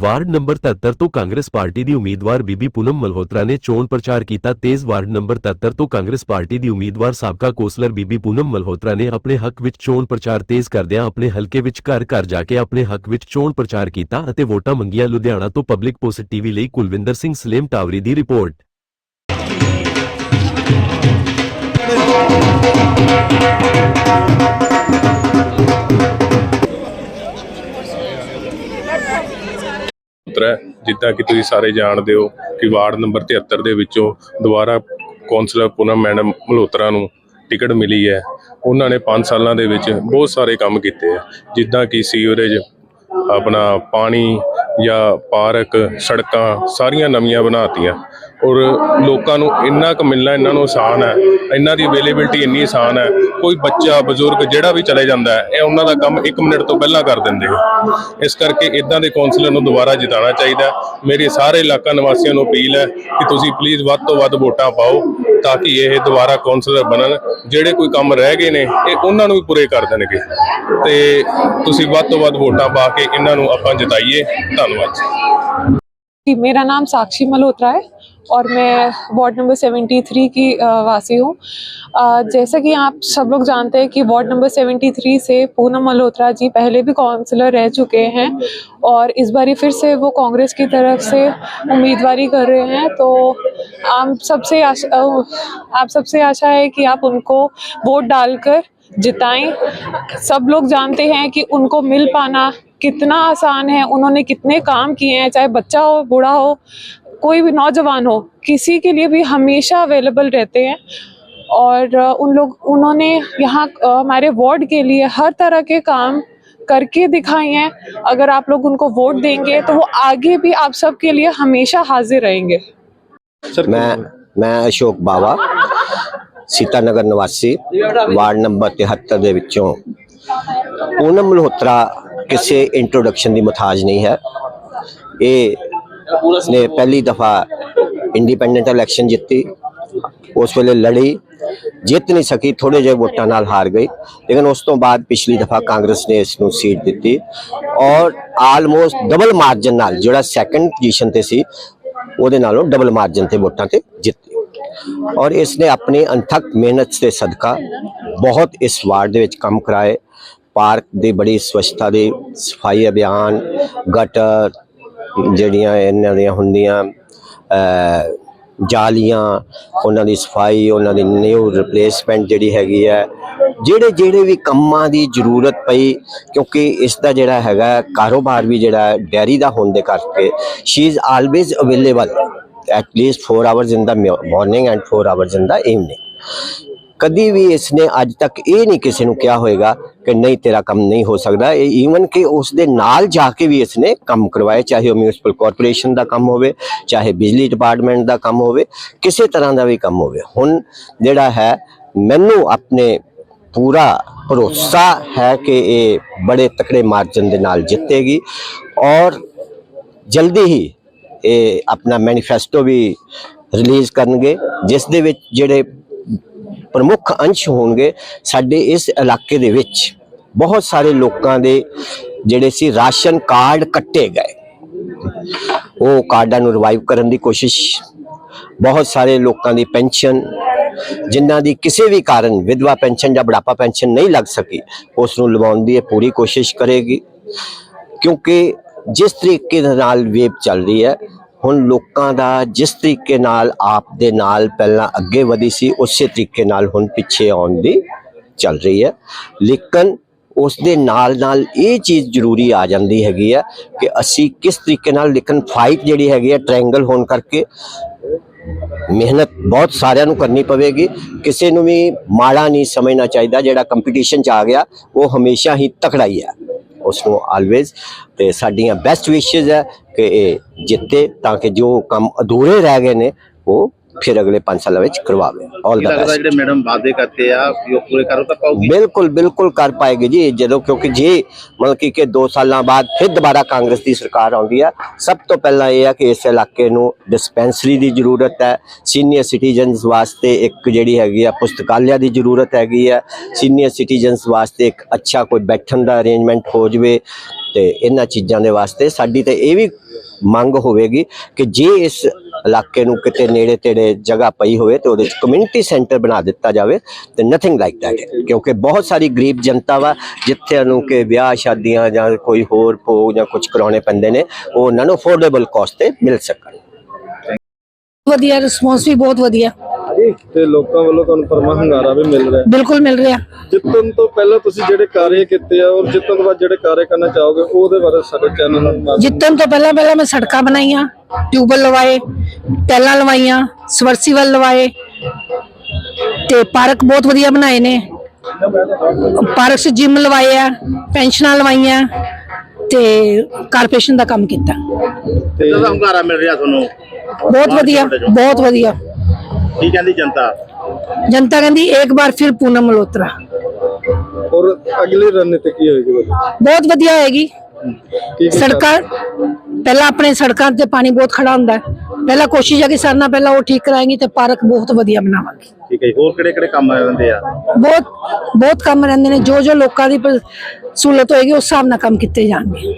Ward number 73 ਤੋਂ Congress party ਦੀ ਉਮੀਦਵਾਰ ਬੀਬੀ ਪੂਨਮ ਮਲਹੋਤਰਾ ਨੇ ਚੋਣ ਪ੍ਰਚਾਰ ਕੀਤਾ। ਤੇਜ਼ ਵਾਰਡ ਨੰਬਰ 73 ਤੋਂ ਕਾਂਗਰਸ ਪਾਰਟੀ ਦੀ ਉਮੀਦਵਾਰ ਸਾਬਕਾ ਕੌਂਸਲਰ ਬੀਬੀ ਪੂਨਮ ਮਲਹੋਤਰਾ ਨੇ ਆਪਣੇ ਹੱਕ ਵਿੱਚ ਚੋਣ ਪ੍ਰਚਾਰ ਤੇਜ਼ ਕਰਦਿਆਂ ਆਪਣੇ ਹਲਕੇ ਵਿੱਚ ਘਰ ਘਰ ਜਾ ਕੇ ਆਪਣੇ ਹੱਕ ਵਿੱਚ ਚੋਣ ਪ੍ਰਚਾਰ ਕੀਤਾ ਅਤੇ ਵੋਟਾਂ ਮੰਗੀਆਂ। ਲੁਧਿਆਣਾ ਤੋਂ ਪਬਲਿਕ ਪੋਸਟ ਟੀਵੀ ਲਈ ਕੁਲਵਿੰਦਰ ਸਿੰਘ ਸਲੇਮ ਟਾਵਰੀ ਦੀ ਰਿਪੋਰਟ। ਪੁੱਤਰ ਹੈ, ਜਿੱਦਾਂ ਕਿ ਤੁਸੀਂ ਸਾਰੇ ਜਾਣਦੇ ਹੋ ਕਿ ਵਾਰਡ ਨੰਬਰ 73 ਦੇ ਵਿੱਚੋਂ ਦੁਬਾਰਾ ਕੌਂਸਲਰ ਪੂਨਮ ਮੈਡਮ ਮਲਹੋਤਰਾ ਨੂੰ ਟਿਕਟ ਮਿਲੀ ਹੈ। ਉਹਨਾਂ ਨੇ 5 ਸਾਲਾਂ ਦੇ ਵਿੱਚ ਬਹੁਤ ਸਾਰੇ ਕੰਮ ਕੀਤੇ ਹੈ, ਜਿੱਦਾਂ ਕਿ ਸੀਵਰੇਜ, ਆਪਣਾ ਪਾਣੀ ਜਾਂ ਪਾਰਕ, ਸੜਕਾਂ ਸਾਰੀਆਂ ਨਵੀਆਂ ਬਣਾਤੀਆਂ। ਔਰ ਲੋਕਾਂ ਨੂੰ ਇੰਨਾ ਕੁ ਮਿਲਣਾ ਇਹਨਾਂ ਨੂੰ ਆਸਾਨ ਹੈ। ਇਹਨਾਂ ਦੀ ਅਵੇਲੇਬਿਲਟੀ ਇੰਨੀ ਆਸਾਨ ਹੈ। ਕੋਈ ਬੱਚਾ, ਬਜ਼ੁਰਗ ਜਿਹੜਾ ਵੀ ਚਲੇ ਜਾਂਦਾ ਹੈ, ਇਹ ਉਹਨਾਂ ਦਾ ਕੰਮ 1 ਮਿੰਟ ਤੋਂ ਪਹਿਲਾਂ ਕਰ ਦਿੰਦੇ ਹੋ ਇਸ ਕਰਕੇ ਇਦਾਂ ਦੇ ਕੌਂਸਲਰ ਨੂੰ ਦੁਬਾਰਾ ਜਿਤਾਉਣਾ ਚਾਹੀਦਾ ਮੇਰੇ ਸਾਰੇ ਇਲਾਕਾ ਨਿਵਾਸੀਆਂ ਨੂੰ ਅਪੀਲ ਹੈ ਕਿ ਤੁਸੀਂ ਪਲੀਜ਼ ਵੱਧ ਤੋਂ ਵੱਧ ਵੋਟਾਂ ਪਾਓ। ਤਾਂ ਕਿ ਇਹ ਦੁਬਾਰਾ ਕਾਉਂਸਲਰ ਬਣਨ, ਜਿਹੜੇ ਕੋਈ ਕੰਮ ਰਹਿ ਗਏ ਨੇ, ਇਹ ਉਹਨਾਂ ਨੂੰ ਵੀ ਪੂਰੇ ਕਰ ਦੇਣਗੇ। ਤੇ ਤੁਸੀਂ ਵੱਧ ਤੋਂ ਵੱਧ ਵੋਟਾਂ ਪਾ ਕੇ ਇਹਨਾਂ ਨੂੰ ਆਪਾਂ ਜਿਤਾਈਏ। ਧੰਨਵਾਦ ਜੀ, ਮੇਰਾ ਨਾਮ ਸਾਕਸ਼ੀ ਮਲਹੋਤਰਾ ਹੈ। और मैं वार्ड नंबर 73 की वासी हूँ। जैसा कि आप सब लोग जानते हैं कि वार्ड नंबर 73 से पूनम मल्होत्रा जी पहले भी काउंसलर रह चुके हैं और इस बारी फिर से वो कांग्रेस की तरफ़ से उम्मीदवारी कर रहे हैं। तो आप सबसे आप सबसे आशा है कि आप उनको वोट डालकर जिताएँ। सब लोग जानते हैं कि उनको मिल पाना कितना आसान है। उन्होंने कितने काम किए हैं, चाहे बच्चा हो, बूढ़ा हो कोई भी नौजवान हो किसी के लिए भी हमेशा अवेलेबल रहते हैं और अ, उन लोग उन्होंने यहाँ अ, हमारे वार्ड के लिए हर तरह के काम करके दिखाए हैं अगर आप लोग उनको वोट देंगे तो वो आगे भी आप सबके लिए हमेशा हाजिर रहेंगे ਮੈਂ ਮੈਂ ਅਸ਼ੋਕ ਬਾਵਾ ਸੀਤਾਨਗਰ ਨਿਵਾਸੀ ਵਾਰਡ ਨੰਬਰ 73 ਦੇ ਵਿੱਚੋਂ ਪੂਨਮ ਮਲਹੋਤਰਾ ਕਿਸੇ ਇੰਟਰੋਡਕਸ਼ਨ ਦੀ ਮੁਤਾਜ ਨਹੀਂ ਹੈ ਇਹ ਨੇ ਪਹਿਲੀ ਦਫਾ ਇੰਡੀਪੈਂਡੈਂਟ ਇਲੈਕਸ਼ਨ ਜਿੱਤੀ, ਉਸ ਵੇਲੇ ਲੜੀ, ਜਿੱਤ ਨਹੀਂ ਸਕੀ ਥੋੜੇ ਜਿਹੇ ਵੋਟਾਂ ਨਾਲ ਹਾਰ ਗਈ, ਲੇਕਿਨ ਉਸ ਤੋਂ ਬਾਅਦ ਪਿਛਲੀ ਦਫਾ ਕਾਂਗਰਸ ਨੇ ਇਸ ਨੂੰ ਸੀਟ ਦਿੱਤੀ ਔਰ ਆਲਮੋਸਟ ਡਬਲ ਮਾਰਜਨ ਨਾਲ, ਜਿਹੜਾ ਸੈਕੰਡ ਪੋਜੀਸ਼ਨ ਤੇ ਸੀ, ਉਹਦੇ ਨਾਲੋਂ ਡਬਲ ਮਾਰਜਨ ਤੇ ਵੋਟਾਂ ਤੇ ਜਿੱਤੀ। ਔਰ ਇਸ ਨੇ ਆਪਣੀ ਅਣਥੱਕ ਮਿਹਨਤ ਦੇ ਸਦਕਾ ਬਹੁਤ ਇਸ ਵਾਰਡ ਦੇ ਵਿੱਚ ਕੰਮ ਕਰਾਏ। ਪਾਰਕ ਦੀ ਬੜੀ ਸਵੱਛਤਾ ਦੀ ਸਫ਼ਾਈ ਅਭਿਆਨ, ਗਟਰ ਜਿਹੜੀਆਂ ਇਹਨਾਂ ਦੀਆਂ ਹੁੰਦੀਆਂ ਜਾਲੀਆਂ, ਉਹਨਾਂ ਦੀ ਸਫ਼ਾਈ, ਉਹਨਾਂ ਦੀ ਨਿਊ ਰਿਪਲੇਸਮੈਂਟ ਜਿਹੜੀ ਹੈਗੀ ਹੈ, ਜਿਹੜੇ ਜਿਹੜੇ ਵੀ ਕੰਮਾਂ ਦੀ ਜ਼ਰੂਰਤ ਪਈ, ਕਿਉਂਕਿ ਇਸ ਦਾ ਜਿਹੜਾ ਹੈਗਾ ਕਾਰੋਬਾਰ ਵੀ ਜਿਹੜਾ ਡੈਰੀ ਦਾ ਹੋਣ ਦੇ ਕਰਕੇ she is always available at least 4 hours in the mo- morning and 4 hours in the evening. ਕਦੀ ਵੀ ਇਸਨੇ ਅੱਜ ਤੱਕ ਇਹ ਨਹੀਂ ਕਿਸੇ ਨੂੰ ਕਿਹਾ ਹੋਵੇਗਾ ਕਿ ਨਹੀਂ, ਤੇਰਾ ਕੰਮ ਨਹੀਂ ਹੋ ਸਕਦਾ। ਇਹ ਈਵਨ ਕਿ ਉਸ ਦੇ ਨਾਲ ਜਾ ਕੇ ਵੀ ਇਸਨੇ ਕੰਮ ਕਰਵਾਏ, ਚਾਹੇ ਉਹ ਮਿਊਨਿਸਪਲ ਕਾਰਪੋਰੇਸ਼ਨ ਦਾ ਕੰਮ ਹੋਵੇ, ਚਾਹੇ ਬਿਜਲੀ ਡਿਪਾਰਟਮੈਂਟ ਦਾ ਕੰਮ ਹੋਵੇ, ਕਿਸੇ ਤਰ੍ਹਾਂ ਦਾ ਵੀ ਕੰਮ ਹੋਵੇ। ਹੁਣ ਜਿਹੜਾ ਹੈ, ਮੈਨੂੰ ਆਪਣੇ ਪੂਰਾ ਭਰੋਸਾ ਹੈ ਕਿ ਇਹ ਬੜੇ ਤਕੜੇ ਮਾਰਜਨ ਦੇ ਨਾਲ ਜਿੱਤੇਗੀ ਔਰ ਜਲਦੀ ਹੀ ਇਹ ਆਪਣਾ ਮੈਨੀਫੈਸਟੋ ਵੀ ਰਿਲੀਜ਼ ਕਰਨਗੇ, ਜਿਸ ਦੇ ਵਿੱਚ ਜਿਹੜੇ ਪ੍ਰਮੁੱਖ ਅੰਸ਼ ਹੋਣਗੇ ਸਾਡੇ ਇਸ ਇਲਾਕੇ ਦੇ ਵਿੱਚ। ਬਹੁਤ ਸਾਰੇ ਲੋਕਾਂ ਦੇ ਜਿਹੜੇ ਸੀ ਰਾਸ਼ਨ ਕਾਰਡ ਕੱਟੇ ਗਏ। ਉਹ ਕਾਰਡਾਂ ਨੂੰ ਰਿਵਾਈਵ ਕਰਨ ਦੀ ਕੋਸ਼ਿਸ਼। ਬਹੁਤ ਸਾਰੇ ਲੋਕਾਂ ਦੀ ਪੈਨਸ਼ਨ, ਜਿਨ੍ਹਾਂ ਦੀ ਕਿਸੇ ਵੀ ਕਾਰਨ ਵਿਧਵਾ ਪੈਨਸ਼ਨ ਜਾਂ ਬੁਢਾਪਾ ਪੈਨਸ਼ਨ ਨਹੀਂ ਲੱਗ ਸਕੀ ਉਸ ਨੂੰ ਲਵਾਉਣ ਦੀ ਇਹ ਪੂਰੀ ਕੋਸ਼ਿਸ਼ ਕਰੇਗੀ। ਕਿਉਂਕਿ ਜਿਸ ਤਰੀਕੇ ਦੇ ਨਾਲ ਵੇਵ ਚੱਲ ਰਹੀ ਹੈ ਹੁਣ ਲੋਕਾਂ ਦਾ ਜਿਸ ਤਰੀਕੇ ਨਾਲ ਆਪ ਦੇ ਨਾਲ ਪਹਿਲਾਂ ਅੱਗੇ ਵਧੀ ਸੀ, ਉਸੇ ਤਰੀਕੇ ਨਾਲ ਹੁਣ ਪਿੱਛੇ ਆਉਣ ਦੀ ਚੱਲ ਰਹੀ ਹੈ। ਲੇਕਿਨ ਉਸ ਦੇ ਨਾਲ ਨਾਲ ਇਹ ਚੀਜ਼ ਜ਼ਰੂਰੀ ਆ ਜਾਂਦੀ ਹੈਗੀ ਹੈ ਕਿ ਅਸੀਂ ਕਿਸ ਤਰੀਕੇ ਨਾਲ, ਲੇਕਿਨ ਫਾਈਟ ਜਿਹੜੀ ਹੈਗੀ ਹੈ ਟ੍ਰਾਇੰਗਲ ਹੋਣ ਕਰਕੇ ਮਿਹਨਤ ਬਹੁਤ ਸਾਰਿਆਂ ਨੂੰ ਕਰਨੀ ਪਵੇਗੀ। ਕਿਸੇ ਨੂੰ ਵੀ ਮਾੜਾ ਨਹੀਂ ਸਮਝਣਾ ਚਾਹੀਦਾ, ਜਿਹੜਾ ਕੰਪੀਟੀਸ਼ਨ ਚ ਆ ਗਿਆ, ਉਹ ਹਮੇਸ਼ਾ ਹੀ ਤਕੜਾ ਹੀ ਹੈ ਉਸ ਨੂੰ ਆਲਵੇਜ਼ ਤੇ ਸਾਡੀਆਂ ਬੈਸਟ ਵਿਸ਼ੇਸ ਹੈ ਕਿ ਇਹ ਜਿੱਤੇ ਤਾਂ ਕਿ ਜੋ ਕੰਮ ਅਧੂਰੇ ਰਹਿ ਗਏ ਨੇ, ਉਹ ਫਿਰ ਅਗਲੇ 5 ਸਾਲਾਂ ਵਿੱਚ ਕਰਵਾਵੇ ਆਲ ਦਾ ਬੈਸਟ ਜਿਹੜੇ ਮੈਡਮ ਵਾਅਦੇ ਕਰਤੇ ਆ ਵੀ ਉਹ ਪੂਰੇ ਕਰੋ ਤਾਂ ਪਾਉਗੀ ਬਿਲਕੁਲ ਬਿਲਕੁਲ ਕਰ ਪਾਏਗੀ ਜੀ ਜਦੋਂ ਕਿਉਂਕਿ ਜੇ ਮਤਲਬ ਕਿ ਕਿ 2 ਸਾਲਾਂ ਬਾਅਦ ਫਿਰ ਦੁਬਾਰਾ ਕਾਂਗਰਸ ਦੀ ਸਰਕਾਰ ਆਉਂਦੀ ਹੈ ਸਭ ਤੋਂ ਪਹਿਲਾਂ ਇਹ ਹੈ ਕਿ ਇਸ ਇਲਾਕੇ ਨੂੰ ਡਿਸਪੈਂਸਰੀ ਦੀ ਜ਼ਰੂਰਤ ਹੈ ਸੀਨੀਅਰ ਸਿਟੀਜ਼ਨਸ ਵਾਸਤੇ ਇੱਕ ਜਿਹੜੀ ਹੈਗੀ ਆ ਪੁਸਤਕਾਲਿਆ ਦੀ ਜ਼ਰੂਰਤ ਹੈਗੀ ਹੈ ਸੀਨੀਅਰ ਸਿਟੀਜ਼ਨਸ ਵਾਸਤੇ ਇੱਕ ਅੱਛਾ ਕੋਈ ਬੈਠਣ ਦਾ ਅਰੇਂਜਮੈਂਟ ਹੋ ਜਵੇ ਤੇ ਇਹਨਾਂ ਚੀਜ਼ਾਂ ਦੇ ਵਾਸਤੇ ਸਾਡੀ ਤੇ ਇਹ ਵੀ ਮੰਗ ਹੋਵੇਗੀ ਕਿ ਜੇ ਇਸ ਇਲਾਕੇ ਨੂੰ ਕਿਤੇ ਨੇੜੇ ਤੇੜੇ ਜਗ੍ਹਾ ਪਈ ਹੋਵੇ ਤੇ ਉਹਦੇ ਵਿੱਚ ਕਮਿਊਨਿਟੀ ਸੈਂਟਰ ਬਣਾ ਦਿੱਤਾ ਜਾਵੇ ਤੇ ਨਥਿੰਗ ਲਾਈਕ ਦੈਟ ਕਿਉਂਕਿ ਬਹੁਤ ਸਾਰੀ ਗਰੀਬ ਜਨਤਾ ਵਾ, ਜਿੱਥੇ ਨੂੰ ਕਿ ਵਿਆਹ ਸ਼ਾਦੀਆਂ ਜਾਂ ਕੋਈ ਹੋਰ ਭੋਗ ਜਾਂ ਕੁਝ ਕਰਾਉਣੇ ਪੈਂਦੇ ਨੇ, ਉਹ ਉਹਨਾਂ ਨੂੰ ਅਫੋਰਡੇਬਲ ਕਾਸਟ ਤੇ ਮਿਲ ਸਕਣ। ਵਧੀਆ ਰਿਸਪੌਂਸ ਵੀ ਬਹੁਤ ਵਧੀਆ। ਤੇ ਲੋਕਾਂ ਵੱਲੋਂ ਤੁਹਾਨੂੰ ਪਰਮਾ ਹੰਗਾਰਾ ਵੀ ਮਿਲ ਰਿਹਾ। ਬਿਲਕੁਲ ਮਿਲ ਰਿਹਾ। ਜਿੱਤਣ ਤੋਂ ਪਹਿਲਾਂ ਤੁਸੀਂ ਜਿਹੜੇ ਕਾਰਜ ਕੀਤੇ ਆ ਔਰ ਜਿੱਤਣ ਤੋਂ ਬਾਅਦ ਜਿਹੜੇ ਕਾਰਜ ਕਰਨਾ ਚਾਹੋਗੇ ਉਹਦੇ ਬਾਰੇ ਸਾਡੇ ਚੈਨਲ ਨੂੰ ਦੱਸ ਜਿੱਤਣ ਤੋਂ ਪਹਿਲਾਂ ਪਹਿਲਾਂ ਮੈਂ ਸੜਕਾਂ ਬਣਾਈਆਂ ਟਿਊਬਲ ਲਵਾਏ ਟੈਲਾਂ ਲਵਾਈਆਂ ਸਵਰਸੀਵਲ ਲਵਾਏ ਤੇ ਪਾਰਕ ਬਹੁਤ ਵਧੀਆ ਬਣਾਏ ਨੇ। ਪਾਰਕ 'ਚ ਜਿਮ ਲਵਾਏ ਆ ਪੈਨਸ਼ਨਾਂ ਲਵਾਈਆਂ ਤੇ ਕਾਰਪੋਰੇਸ਼ਨ ਦਾ ਕੰਮ ਕੀਤਾ। ਤੇ ਕਿਹਦਾ ਹੰਗਾਰਾ ਮਿਲ ਰਿਹਾ ਤੁਹਾਨੂੰ? ਬਹੁਤ ਵਧੀਆ ਬਹੁਤ ਵਧੀਆ। ਕੀ ਕਹਿੰਦੀ ਜਨਤਾ? ਜਨਤਾ ਕਹਿੰਦੀ ਇੱਕ ਵਾਰ ਫਿਰ ਪੂਨਮ ਮਲਹੋਤਰਾ। ਔਰ ਅਗਲੀ ਰਣਨੀਤੀ ਕੀ ਹੋਏਗੀ? ਤੁਹਾਡੀ? ਬਹੁਤ ਵਧੀਆ ਹੋਏਗੀ। ਕੀ ਕੀ ਸੜਕਾਂ ਪਹਿਲਾਂ ਆਪਣੇ ਸੜਕਾਂ ਤੇ ਪਾਣੀ ਬਹੁਤ ਖੜਾ ਹੁੰਦਾ ਹੈ। ਪਹਿਲਾਂ ਕੋਸ਼ਿਸ਼ ਹੈ ਕਿ ਸਰਨਾ ਪਹਿਲਾਂ ਉਹ ਠੀਕ ਕਰਾਏਗੀ ਤੇ ਪਾਰਕ ਬਹੁਤ ਵਧੀਆ ਬਣਾਵਾਂਗੇ। ਠੀਕ ਹੈ ਜੀ। ਹੋਰ ਕਿਹੜੇ ਕਿਹੜੇ ਕੰਮ ਆ ਜਾਂਦੇ ਆ? ਬਹੁਤ ਬਹੁਤ ਕੰਮ ਰਹਿੰਦੇ ਨੇ। ਜੋ ਜੋ ਲੋਕਾਂ ਦੀ ਪ- ਸਹੂਲਤ ਹੋਏਗੀ ਉਸ ਹਿਸਾਬ ਨਾਲ ਕੰਮ ਕੀਤੇ ਜਾਣਗੇ।